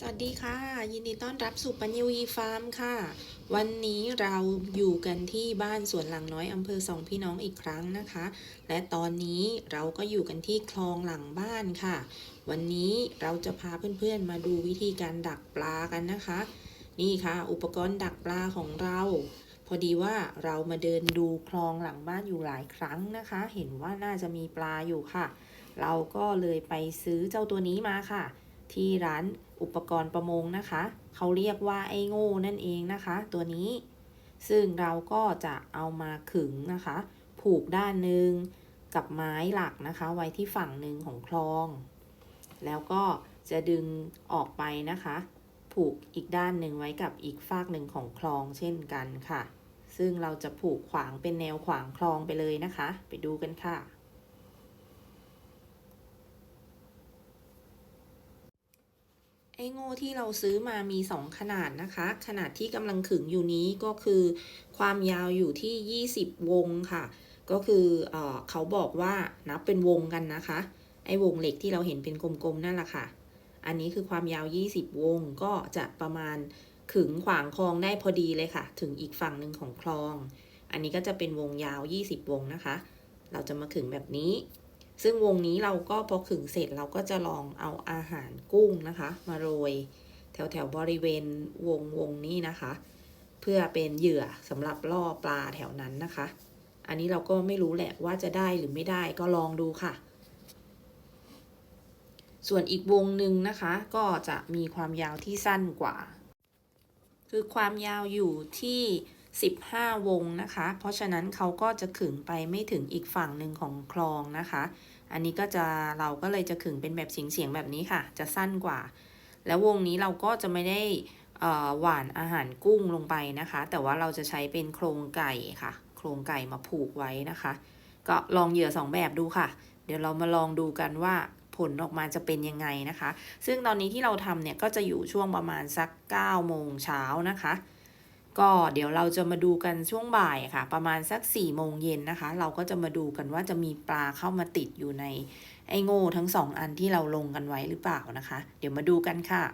สวัสดีค่ะ ยินดีต้อนรับสู่ปัญญวีฟาร์มค่ะ วันนี้เราอยู่กันที่บ้านสวนหลังน้อยอำเภอสองพี่น้องอีกครั้งนะคะ และตอนนี้เราก็อยู่กันที่คลองหลังบ้านค่ะ วันนี้เราจะพาเพื่อนๆมาดูวิธีการดักปลากันนะคะ นี่ค่ะ อุปกรณ์ดักปลาของเรา พอดีว่าเรามาเดินดูคลองหลังบ้านอยู่หลายครั้งนะคะ เห็นว่าน่าจะมีปลาอยู่ค่ะ เราก็เลยไปซื้อเจ้าตัวนี้มาค่ะ ที่ร้านอุปกรณ์ประมงนะคะ เขาเรียกว่าไอ้โง่นั่นเองนะคะ ตัวนี้ ซึ่งเราก็จะเอามาขึงนะคะ ผูกด้านหนึ่งกับไม้หลักนะคะ ไว้ที่ฝั่งหนึ่งของคลอง แล้วก็จะดึงออกไปนะคะ ผูกอีกด้านหนึ่งไว้กับอีกฝากหนึ่งของคลองเช่นกันค่ะ ซึ่งเราจะผูกขวางเป็นแนวขวางคลองไปเลยนะคะ ไปดูกันค่ะ ไอ้โง่ที่เราซื้อมามี 2 ขนาดนะคะ ขนาดที่กำลังขึงอยู่นี้ก็คือความยาวอยู่ที่ 20 วงค่ะ ก็คือเออเขาบอกว่านับเป็นวงกันนะคะ ไอ้วงเหล็กที่เราเห็นเป็นกลมๆนั่นแหละค่ะ อันนี้คือความยาว 20 วงก็จะประมาณขึงขวางคลองได้พอดีเลยค่ะ ถึงอีกฝั่งหนึ่งของคลอง อันนี้ก็จะเป็นวงยาว 20 วงนะคะ เราจะมาขึงแบบนี้ ซึ่งวงนี้เราก็พอขึงเสร็จเราก็จะลองเอาอาหารกุ้งนะคะ มาโรย แถวแถวบริเวณวงวงนี้นะคะ เพื่อเป็นเหยื่อสำหรับล่อปลาแถวนั้นนะคะ อันนี้เราก็ไม่รู้แหละว่าจะได้หรือไม่ได้ก็ลองดูค่ะ ส่วนอีกวงหนึ่งนะคะ ก็จะมีความยาวที่สั้นกว่า คือความยาวอยู่ที่ 15 วงนะคะ เพราะฉะนั้นเขาก็จะขึงไปไม่ถึงอีกฝั่งหนึ่งของคลองนะคะ อันนี้ก็จะเราก็เลยจะขึงเป็นแบบเสียงเสียงๆแบบนี้ค่ะ จะสั้นกว่า แล้ววงนี้เราก็จะไม่ได้อ่อหวานอาหารกุ้งลงไปนะคะ แต่ว่าเราจะใช้เป็นโครงไก่ค่ะ โครงไก่มาผูกไว้นะคะ ก็ลองเหยื่อสองแบบดูค่ะ เดี๋ยวเรามาลองดูกันว่าผลออกมาจะเป็นยังไงนะคะ ซึ่งตอนนี้ที่เราทำเนี่ยก็จะอยู่ช่วงประมาณสัก9โมงเช้านะคะ ก็เดี๋ยวเราจะมาดูกันช่วงบ่ายค่ะ ประมาณสัก4โมงเย็นนะคะ เราก็จะมาดูกันว่าจะมีปลาเข้ามาติดอยู่ในไอ้โง่ทั้งสองอันที่เราลงกันไว้หรือเปล่านะคะ เดี๋ยวมาดูกันค่ะ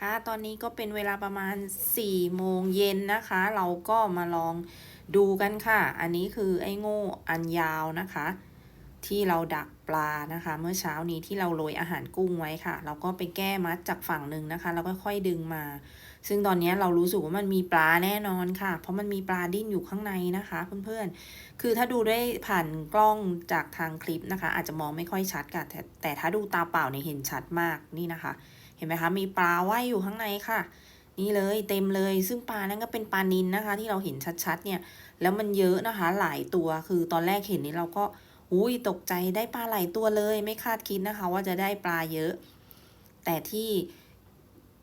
ค่ะตอนนี้ก็เป็นเวลาประมาณ4โมงเย็นนะคะ เราก็มาลองดูกันค่ะ อันนี้คือไอ้โง่อันยาวนะคะ ที่เราดักปลานะคะ เมื่อเช้านี้ที่เราโรยอาหารกุ้งไว้ค่ะ เราก็ไปแก้มัดจากฝั่งหนึ่งนะคะ แล้วก็ค่อยดึงมา ซึ่งตอนนี้เรารู้สึกว่ามันมีปลาแน่นอนค่ะ เพราะมันมีปลาดิ้นอยู่ข้างในนะคะเพื่อนๆ คือถ้าดูได้ผ่านกล้องจากทางคลิปนะคะ อาจจะมองไม่ค่อยชัดค่ะแต่แต่ถ้าดูตาเปล่าเนี่ยเห็นชัดมากนี่นะคะ เห็นไหมคะมีปลาว่ายอยู่ข้างในค่ะนี่เลยเต็มเลยซึ่งปลานั่นก็เป็นปลานินนะคะ ที่เราเห็นชัดๆเนี่ยแล้วมันเยอะนะคะหลายตัวคือตอนแรกเห็นนี่เราก็ อุ้ยตกใจได้ปลาหลายตัวเลยไม่คาดคิดนะคะ ว่าจะได้ปลาเยอะ แต่ที่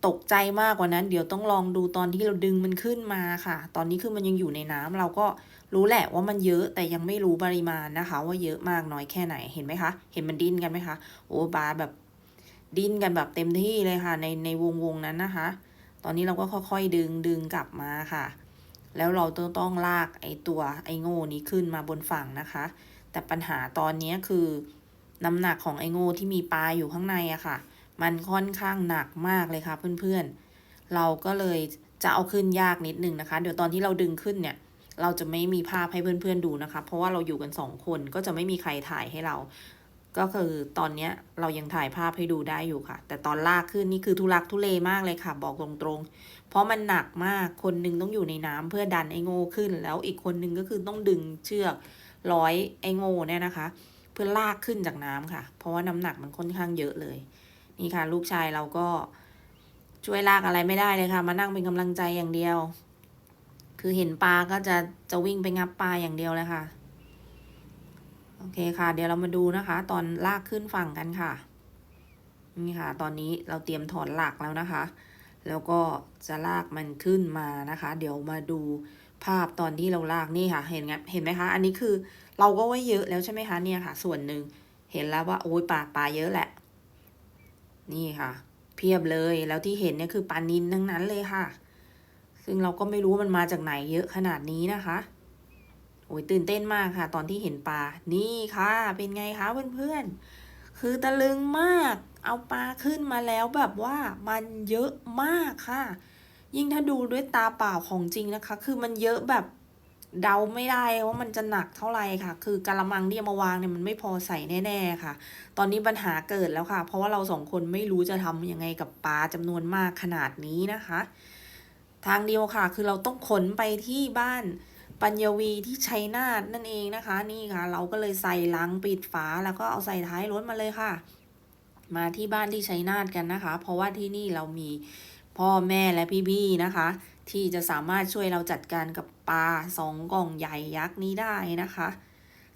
ตกใจมากกว่านั้น เดี๋ยวต้องลองดูตอนที่เราดึงมันขึ้นมาค่ะ ตอนนี้คือมันยังอยู่ในน้ำเราก็รู้แหละว่ามันเยอะแต่ยังไม่รู้ปริมาณนะคะ ว่าเยอะมากน้อยแค่ไหนเห็นไหมคะ เห็นมันดิ้นกันไหมคะโอ้ปลาแบบดิ้นกันแบบเต็มที่เลยค่ะ ในในวงวงนั้นนะคะ ตอนนี้เราก็ค่อยๆดึงดึงกลับมาค่ะ แล้วเราต้องต้องลากไอตัวไอโง่นี้ขึ้นมาบนฝั่งนะคะ แต่ปัญหาตอนนี้คือ น้ำหนักของไอโง่ที่มีปลาอยู่ข้างในอะค่ะ มันค่อนข้างหนักมากเลยค่ะเพื่อนๆ เราก็เลยจะเอาขึ้นยากนิดนึงนะคะ เดี๋ยวตอนที่เราดึงขึ้นเนี่ย เราจะไม่มีภาพให้เพื่อนๆดูนะคะ เพราะว่าเราอยู่กันสองคนก็จะไม่มีใครถ่ายให้เรา ก็คือตอนนี้เรายังถ่ายภาพให้ดูได้อยู่ค่ะ แต่ตอนลากขึ้นนี่คือทุลักทุเลมากเลยค่ะ บอกตรงๆ เพราะมันหนักมากคนนึงต้องอยู่ในน้ำเพื่อดันไอ้โง่ขึ้น แล้วอีกคนนึงก็คือต้องดึงเชือก ร้อยไอโง่เนี่ยนะคะ เพื่อลากขึ้นจากน้ำค่ะ เพราะว่าน้ำหนักมันค่อนข้างเยอะเลย นี่ค่ะ ลูกชายเราก็ช่วยลากอะไรไม่ได้เลยค่ะ มานั่งเป็นกำลังใจอย่างเดียว คือเห็นปลาก็จะจะวิ่งไปงับปลาอย่างเดียวเลยค่ะ โอเคค่ะ เดี๋ยวเรามาดูนะคะ ตอนลากขึ้นฝั่งกันค่ะ นี่ค่ะ ตอนนี้เราเตรียมถอนหลักแล้วนะคะ แล้วก็จะลากมันขึ้นมานะคะ เดี๋ยวมาดู ภาพตอนที่เราลากนี่ค่ะ เห็นไงเห็นไหมคะ อันนี้คือเราก็ไว้เยอะแล้วใช่ไหมคะเนี่ยค่ะ ส่วนหนึ่งเห็นแล้วว่าโอ้ยปลาปลาเยอะแหละ นี่ค่ะ เพียบเลยแล้วที่เห็นเนี่ยคือปลานินทั้งนั้นเลยค่ะ ซึ่งเราก็ไม่รู้ว่ามันมาจากไหนเยอะขนาดนี้นะคะ โอ้ยตื่นเต้นมากค่ะ ตอนที่เห็นปลานี่ค่ะ เป็นไงคะเพื่อนๆคือตะลึงมาก เอาปลาขึ้นมาแล้วแบบว่ามันเยอะมากค่ะ ยิ่งถ้าดูด้วยตาเปล่าของจริงนะคะ คือมันเยอะแบบเดาไม่ได้ว่ามันจะหนักเท่าไหร่ค่ะ คือกะละมังที่มาวางเนี่ยมันไม่พอใส่แน่ๆค่ะ ตอนนี้ปัญหาเกิดแล้วค่ะ เพราะว่าเราสองคนไม่รู้จะทำยังไงกับปลาจำนวนมากขนาดนี้นะคะ ทางเดียวค่ะ คือเราต้องขนไปที่บ้านปัญญวีที่ชัยนาทนั่นเองนะคะ นี่ค่ะ เราก็เลยใส่ลังปิดฝาแล้วก็เอาใส่ท้ายรถมาเลยค่ะ มาที่บ้านที่ชัยนาทกันนะคะ เพราะว่าที่นี่เรามี พ่อแม่และพี่ๆนะคะ ที่จะสามารถช่วยเราจัดการกับปลาสองกล่องใหญ่ยักษ์นี้ได้นะคะ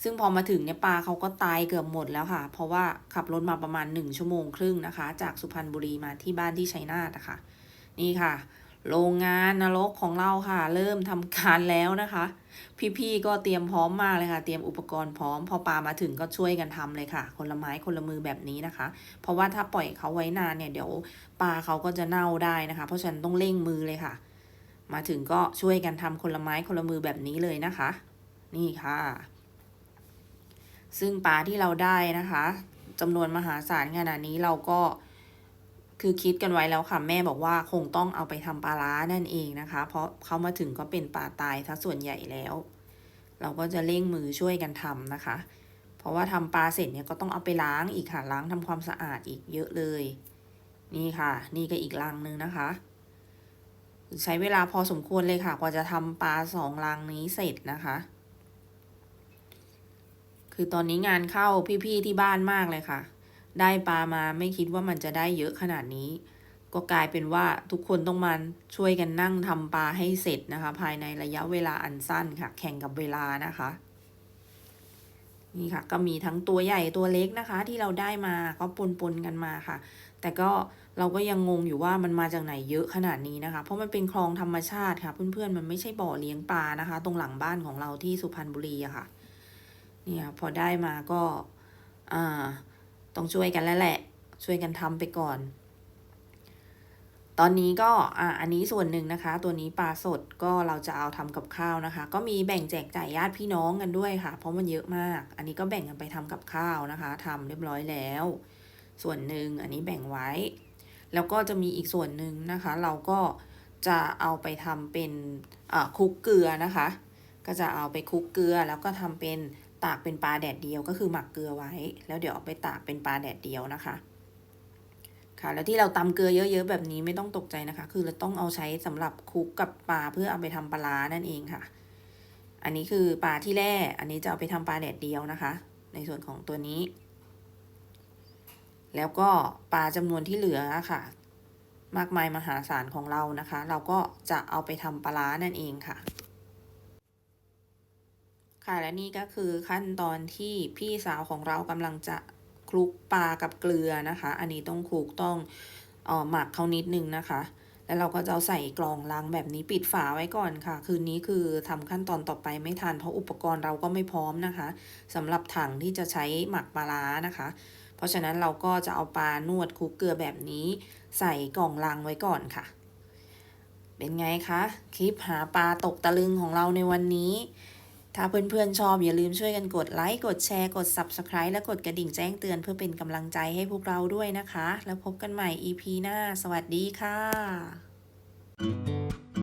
ซึ่งพอมาถึงเนี่ยปลาเขาก็ตายเกือบหมดแล้วค่ะ เพราะว่าขับรถมาประมาณ 1 ชั่วโมงครึ่งนะคะ จากสุพรรณบุรีมาที่บ้านที่ชัยนาทนะคะ นี่ค่ะ โรงงานนรกของเราค่ะ เริ่มทำการแล้วนะคะ พี่ๆก็เตรียมพร้อมมากเลยค่ะ เตรียมอุปกรณ์พร้อม พอปลามาถึงก็ช่วยกันทำเลยค่ะ คนละไม้คนละมือแบบนี้นะคะ เพราะว่าถ้าปล่อยเขาไว้นานเนี่ยเดี๋ยวปลาเขาก็จะเน่าได้นะคะ เพราะฉะนั้นต้องเร่งมือเลยค่ะ มาถึงก็ช่วยกันทำคนละไม้คนละมือแบบนี้เลยนะคะ นี่ค่ะ ซึ่งปลาที่เราได้นะคะจำนวนมหาศาลขนาดนี้เราก็ คือคิดกันไว้แล้วค่ะ แม่บอกว่าคงต้องเอาไปทำปลาร้านั่นเองนะคะ เพราะเขามาถึงก็เป็นปลาตายทั้งส่วนใหญ่แล้ว เราก็จะเร่งมือช่วยกันทำนะคะ เพราะว่าทำปลาเสร็จเนี่ยก็ต้องเอาไปล้างอีกค่ะล้างทำความสะอาดอีกเยอะเลย นี่ค่ะ นี่ก็อีกลังนึงนะคะ ใช้เวลาพอสมควรเลยค่ะ กว่าจะทำปลาสองลังนี้เสร็จนะคะคือตอนนี้งานเข้าพี่ๆที่บ้านมากเลยค่ะ ได้ปลามาไม่คิดว่ามันจะได้เยอะขนาดนี้ ก็กลายเป็นว่าทุกคนต้องมาช่วยกันนั่งทำปลาให้เสร็จนะคะ ภายในระยะเวลาอันสั้นค่ะ แข่งกับเวลานะคะ นี่ค่ะ ก็มีทั้งตัวใหญ่ตัวเล็กนะคะ ที่เราได้มาก็ปนปนกันมาค่ะ แต่ก็เราก็ยังงงอยู่ว่ามันมาจากไหนเยอะขนาดนี้นะคะ เพราะมันเป็นคลองธรรมชาติค่ะ เพื่อนๆ มันไม่ใช่บ่อเลี้ยงปลานะคะ ตรงหลังบ้านของเราที่สุพรรณบุรีอะค่ะ เนี่ยพอได้มาก็อ่า ต้องช่วยกันแล้วแหละ ช่วยกันทำไปก่อน ตอนนี้ก็อ่าอันนี้ส่วนหนึ่งนะคะ ตัวนี้ปลาสดก็เราจะเอาทำกับข้าวนะคะ ก็มีแบ่งแจกจ่ายญาติพี่น้องกันด้วยค่ะ เพราะมันเยอะมาก อันนี้ก็แบ่งกันไปทำกับข้าวนะคะทำเรียบร้อยแล้ว ส่วนหนึ่งอันนี้แบ่งไว้ แล้วก็จะมีอีกส่วนหนึ่งนะคะ เราก็จะเอาไปทำเป็นอ่าคลุกเกลือนะคะ ก็จะเอาไปคลุกเกลือแล้วก็ทำเป็น ตากเป็นปลาแดดเดียวก็คือหมักเกลือไว้ แล้วเดี๋ยวเอาไปตากเป็นปลาแดดเดียวนะคะ ค่ะ แล้วที่เราตำเกลือเยอะๆแบบนี้ไม่ต้องตกใจนะคะ คือเราต้องเอาใช้สำหรับคลุกกับปลาเพื่อเอาไปทำปลาร้านั่นเองค่ะ อันนี้คือปลาที่แร่อันนี้จะเอาไปทำปลาแดดเดียวนะคะ ในส่วนของตัวนี้ แล้วก็ปลาจำนวนที่เหลือค่ะ มากมายมหาศาลของเรานะคะ เราก็จะเอาไปทำปลาร้านั่นเองค่ะ ค่ะและนี่ก็คือขั้นตอนที่พี่สาวของเรากำลังจะคลุกปลากับเกลือนะคะ อันนี้ต้องคลุกต้องออหมักเขานิดนึงนะคะ แล้วเราก็จะเอาใส่กล่องลังแบบนี้ปิดฝาไว้ก่อนค่ะ คืนนี้คือทำขั้นตอนต่อไปไม่ทันเพราะอุปกรณ์เราก็ไม่พร้อมนะคะสำหรับถังที่จะใช้หมักปลาร้านะคะ เพราะฉะนั้นเราก็จะเอาปลานวดคลุกเกลือแบบนี้ ใส่กล่องลังไว้ก่อนค่ะ เป็นไงคะคลิปหาปลาตกตะลึงของเราในวันนี้ ถ้าเพื่อนๆชอบอย่าลืมช่วยกันกดไลค์ กดแชร์ กด Subscribe และกดกระดิ่งแจ้งเตือนเพื่อเป็นกำลังใจให้พวกเราด้วยนะคะ แล้วพบกันใหม่ EP หน้า สวัสดีค่ะ